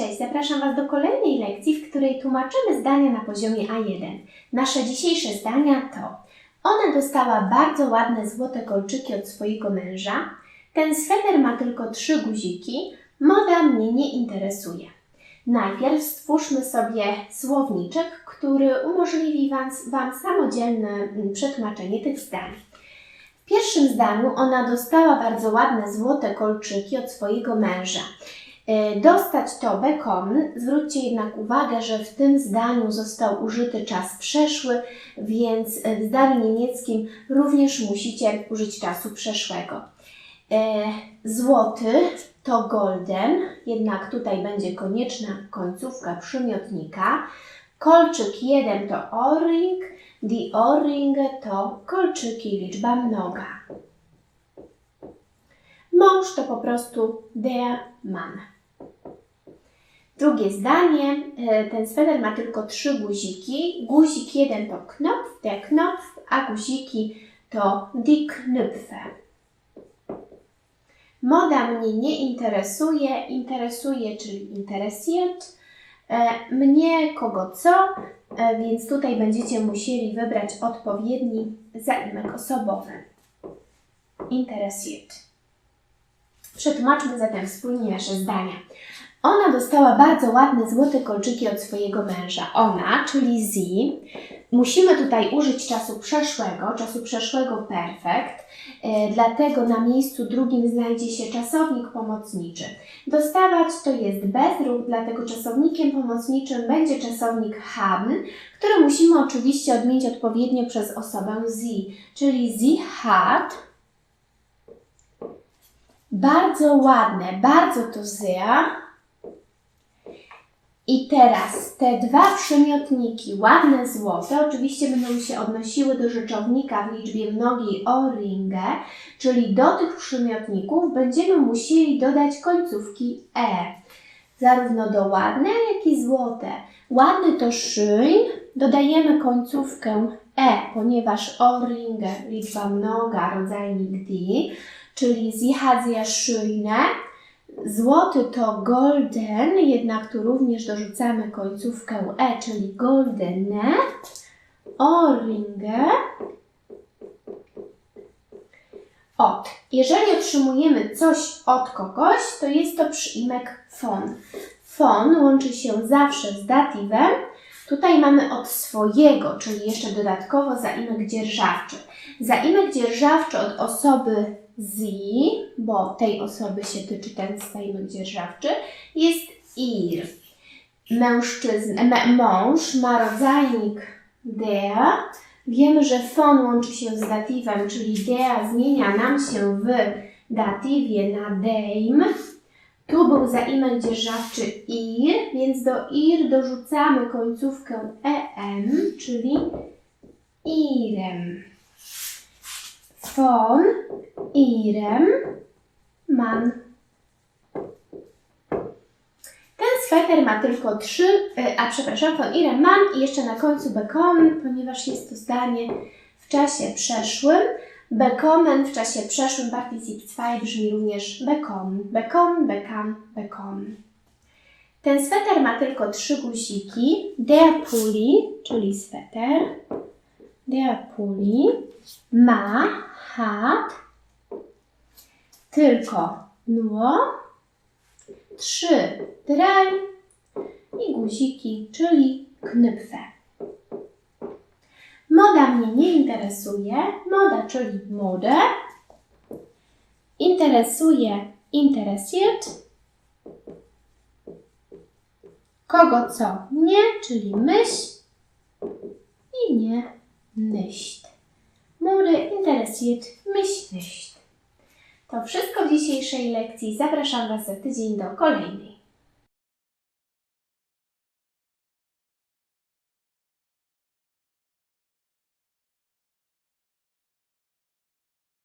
Cześć, zapraszam Was do kolejnej lekcji, w której tłumaczymy zdania na poziomie A1. Nasze dzisiejsze zdania to Ona dostała bardzo ładne złote kolczyki od swojego męża. Ten sweter ma tylko trzy guziki. Moda mnie nie interesuje. Najpierw stwórzmy sobie słowniczek, który umożliwi Wam, wam samodzielne mm, przetłumaczenie tych zdań. W pierwszym zdaniu ona dostała bardzo ładne złote kolczyki od swojego męża. E, Dostać to bekommen. Zwróćcie jednak uwagę, że w tym zdaniu został użyty czas przeszły, więc w zdaniu niemieckim również musicie użyć czasu przeszłego. E, Złoty to golden, jednak tutaj będzie konieczna końcówka przymiotnika. Kolczyk jeden to ohrring, die Ohrringe to kolczyki liczba mnoga. Mąż to po prostu der Mann. Drugie zdanie. e, Ten sweter ma tylko trzy guziki. Guzik jeden to Knopf, der Knopf, a guziki to die. Moda mnie nie interesuje. Interesuje, czyli interessiert. E, Mnie kogo co, e, więc tutaj będziecie musieli wybrać odpowiedni zaimek osobowy. Interessiert. Przetłumaczmy zatem wspólnie nasze zdania. Ona dostała bardzo ładne złote kolczyki od swojego męża. Ona, czyli sie. Musimy tutaj użyć czasu przeszłego, czasu przeszłego perfekt, e, dlatego na miejscu drugim znajdzie się czasownik pomocniczy. Dostawać to jest bezruch, dlatego czasownikiem pomocniczym będzie czasownik haben, który musimy oczywiście odmienić odpowiednio przez osobę sie, czyli sie hat bardzo ładne, bardzo to sehr. I teraz te dwa przymiotniki, ładne złote, oczywiście będą się odnosiły do rzeczownika w liczbie mnogiej oringe, czyli do tych przymiotników będziemy musieli dodać końcówki e. Zarówno do ładne, jak i złote. Ładny to schön, dodajemy końcówkę e, ponieważ oringe, liczba mnoga, rodzajnik die, czyli sehr schöne. Złoty to golden, jednak tu również dorzucamy końcówkę e, czyli goldene. Ohrringe. Od. Jeżeli otrzymujemy coś od kogoś, to jest to przyimek von. Von łączy się zawsze z datywem. Tutaj mamy od swojego, czyli jeszcze dodatkowo zaimek dzierżawczy. Zaimek dzierżawczy od osoby sie, bo tej osoby się tyczy ten zaimek dzierżawczy, jest ir. Mężczyzna, me, mąż ma rodzajnik der. Wiemy, że von łączy się z datywem, czyli der zmienia nam się w datywie na deim. Tu był zaimek dzierżawczy ir, więc do ir dorzucamy końcówkę em, czyli irem. Von irem man. Ten sweter ma tylko trzy, e, a przepraszam, von irem man i jeszcze na końcu bekommen, ponieważ jest to zdanie w czasie przeszłym. Bekommen w czasie przeszłym Partizip 2 brzmi również bekommen. Bekommen, bekam, bekommen. Ten sweter ma tylko trzy guziki. Der Pulli, czyli sweter. Der Pulli ma, hat tylko nur trzy, drei i guziki, czyli knüpfe. Moda mnie nie interesuje. Moda, czyli modę. Interesuje, interessiert. Kogo co nie, czyli myśl. I nie, nicht. Mode interessiert mich nicht. To wszystko w dzisiejszej lekcji. Zapraszam Was za tydzień do kolejnej.